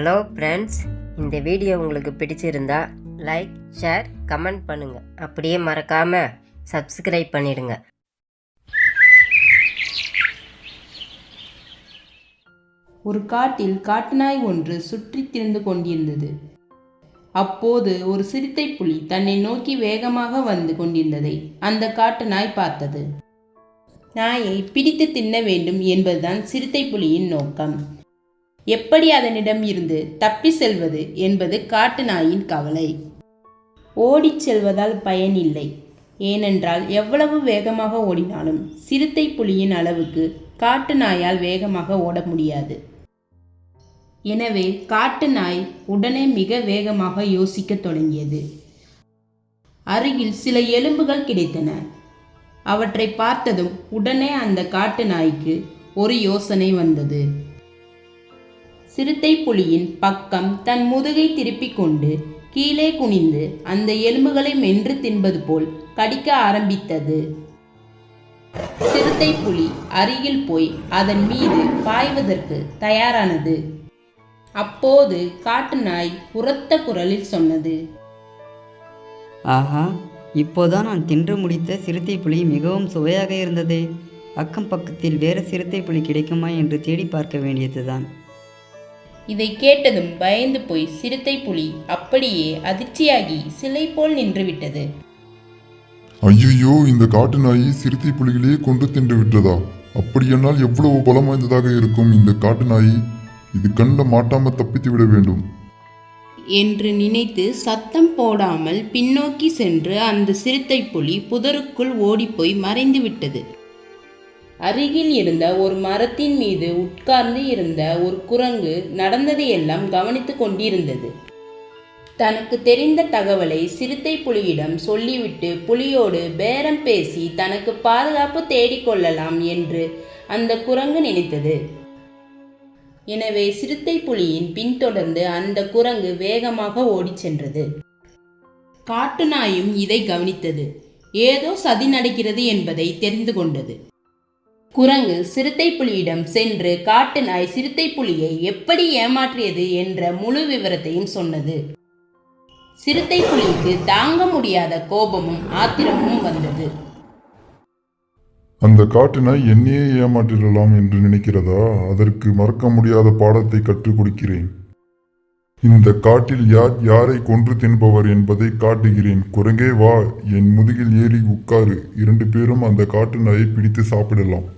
Hello friends இந்த video உங்களுக்கு பிடிச்சிருந்தா லைக் ஷேர் கமெண்ட் பண்ணுங்கள் அப்படியே மறக்காமல் சப்ஸ்கிரைப் பண்ணிடுங்க. ஒரு காட்டில் காட்டுநாய் ஒன்று சுற்றித் திரிந்து கொண்டிருந்தது. அப்போது ஒரு சிறுத்தை புலி தன்னை நோக்கி வேகமாக வந்து கொண்டிருந்ததை அந்த காட்டு நாய் பார்த்தது. நாயை பிடித்து தின்ன வேண்டும் என்பதுதான் சிறுத்தை புலியின் நோக்கம். எப்படி அதனிடம் இருந்து தப்பி செல்வது என்பது காட்டு நாயின் கவலை. ஓடிச் செல்வதால் பயனில்லை ஏனென்றால் எவ்வளவு வேகமாக ஓடினாலும் சிறுத்தை புலியின் அளவுக்கு காட்டு நாயால் வேகமாக ஓட முடியாது. எனவே காட்டு நாய் உடனே மிக வேகமாக யோசிக்கத் தொடங்கியது. அருகில் சில எலும்புகள் கிடைத்தன. அவற்றை பார்த்ததும் உடனே அந்த காட்டு நாய்க்கு ஒரு யோசனை வந்தது. சிறுத்தை புலியின் பக்கம் தன் முதுகை திருப்பிக் கொண்டு கீழே குனிந்து அந்த எலும்புகளை மென்று தின்பது போல் கடிக்க ஆரம்பித்தது. சிறுத்தை புலி அருகில் போய் அதன் மீது பாய்வதற்கு தயாரானது. அப்போது காட்டு நாய் உரத்த குரலில் சொன்னது. ஆஹா இப்போதான் நான் தின்று முடித்த சிறுத்தை புலி மிகவும் சுவையாக இருந்ததே. அக்கம் பக்கத்தில் வேறு சிறுத்தை புலி கிடைக்குமா என்று தேடி பார்க்க வேண்டியதுதான். இதை கேட்டதும் பயந்து போய் சிறுத்தை புலி அப்படியே அதிர்ச்சியாகி சிலை போல் நின்றுவிட்டது. ஐயையோ இந்த காட்டு நாயை சிறுத்தை புலிகளே கொண்டு தின்று விட்டதா? அப்படியானால் எவ்வளவு பலம் வாய்ந்ததாக இருக்கும் இந்த காட்டு நாயை? இது கண்ட மாட்டாம தப்பித்து விட வேண்டும். என்று நினைத்து சத்தம் போடாமல் பின்னோக்கி சென்று அந்த சிறுத்தை புலி புதருக்குள் ஓடிப்போய் மறைந்து விட்டது அருகில் இருந்த ஒரு மரத்தின் மீது உட்கார்ந்து இருந்த ஒரு குரங்கு நடந்ததையெல்லாம் கவனித்து கொண்டிருந்தது. தனக்கு தெரிந்த தகவலை சிறுத்தை புலியிடம் சொல்லிவிட்டு புலியோடு பேரம் பேசி தனக்கு பாதுகாப்பு தேடிக்கொள்ளலாம் என்று அந்த குரங்கு நினைத்தது. எனவே சிறுத்தை புலியின் பின்தொடர்ந்து அந்த குரங்கு வேகமாக ஓடிச் சென்றது. காட்டு நாயும் இதை கவனித்தது. ஏதோ சதி நடக்கிறது என்பதை தெரிந்து கொண்டது. குரங்கு சிறுத்தை புலியிடம் சென்று காட்டு நாய் சிறுத்தை புலியை எப்படி ஏமாற்றியது என்ற முழு விவரத்தையும் சொன்னது. சிறுத்தை புலிக்கு தாங்க முடியாத கோபமும் ஆத்திரமும் வந்தது. அந்த காட்டு நாய் என்னையே ஏமாற்றிடலாம் என்று நினைக்கிறதா? அதற்கு மறக்க முடியாத பாடத்தை கற்றுக் கொடுக்கிறேன். இந்த காட்டில் யார் யாரை கொன்று தின்பவர் என்பதை காட்டுகிறேன். குரங்கே வா என் முதுகில் ஏறி உட்காரு. இரண்டு பேரும் அந்த காட்டு நாயை பிடித்து சாப்பிடலாம்.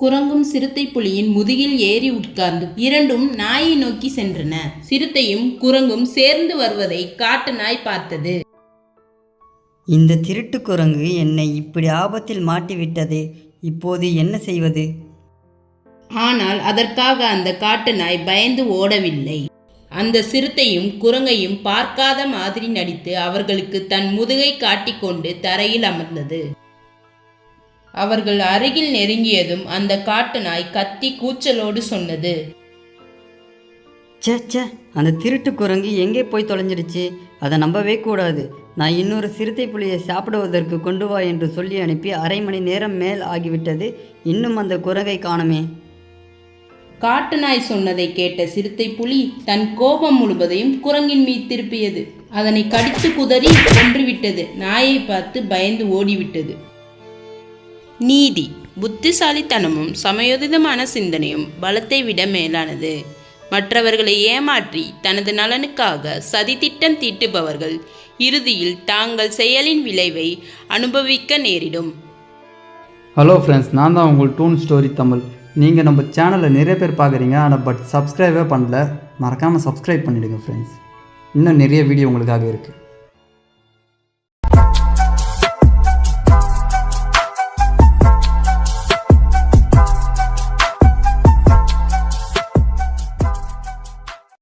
குரங்கும் சிறுத்தை புலியின் முதுகில் ஏறி உட்கார்ந்து இரண்டும் நாயை நோக்கி சென்றன. சிறுத்தையும் குரங்கும் சேர்ந்து வருவதை காட்டு நாய் பார்த்தது. இந்த திருட்டு குரங்கு என்னை இப்படி ஆபத்தில் மாட்டிவிட்டதே இப்போது என்ன செய்வது? ஆனால் அதற்காக அந்த காட்டு நாய் பயந்து ஓடவில்லை. அந்த சிறுத்தையும் குரங்கையும் பார்க்காத மாதிரி நடித்து அவர்களுக்கு தன் முதுகை காட்டிக்கொண்டு தரையில் அமர்ந்தது. அவர்கள் அருகில் நெருங்கியதும் அந்த காட்டு நாய் கத்தி கூச்சலோடு சொன்னது. ச்சே ச்சே அந்த திருட்டு குரங்கு எங்கே போய் தொலைஞ்சிடுச்சு? அதை நம்பவே கூடாது. நான் இன்னொரு சிறுத்தை புலியை சாப்பிடுவதற்கு கொண்டு வா என்று சொல்லி அனுப்பி அரை மணி நேரம் மேல் ஆகிவிட்டது. இன்னும் அந்த குரங்கை காணுமே. காட்டு நாய் சொன்னதை கேட்ட சிறுத்தை புலி தன் கோபம் முழுவதையும் குரங்கின் மீது திருப்பியது. அதனை கடித்து குதறி கொன்றுவிட்டது நாயை பார்த்து பயந்து ஓடிவிட்டது. நீதி புத்திசாலித்தனமும் சமயோதிதமான சிந்தனையும் பலத்தை விட மேலானது. மற்றவர்களை ஏமாற்றி தனது நலனுக்காக சதித்திட்டம் தீட்டுபவர்கள் இறுதியில் தாங்கள் செயலின் விளைவை அனுபவிக்க நேரிடும். ஹலோ ஃப்ரெண்ட்ஸ் நான் தான் உங்கள் டூன் ஸ்டோரி தமிழ் நீங்கள் நம்ம சேனலை நிறைய பேர் பார்க்குறீங்க ஆனால் பட் சப்ஸ்கிரைபே பண்ணல. மறக்காமல் சப்ஸ்கிரைப் பண்ணிவிடுங்க ஃப்ரெண்ட்ஸ் இன்னும் நிறைய வீடியோ உங்களுக்காக இருக்குது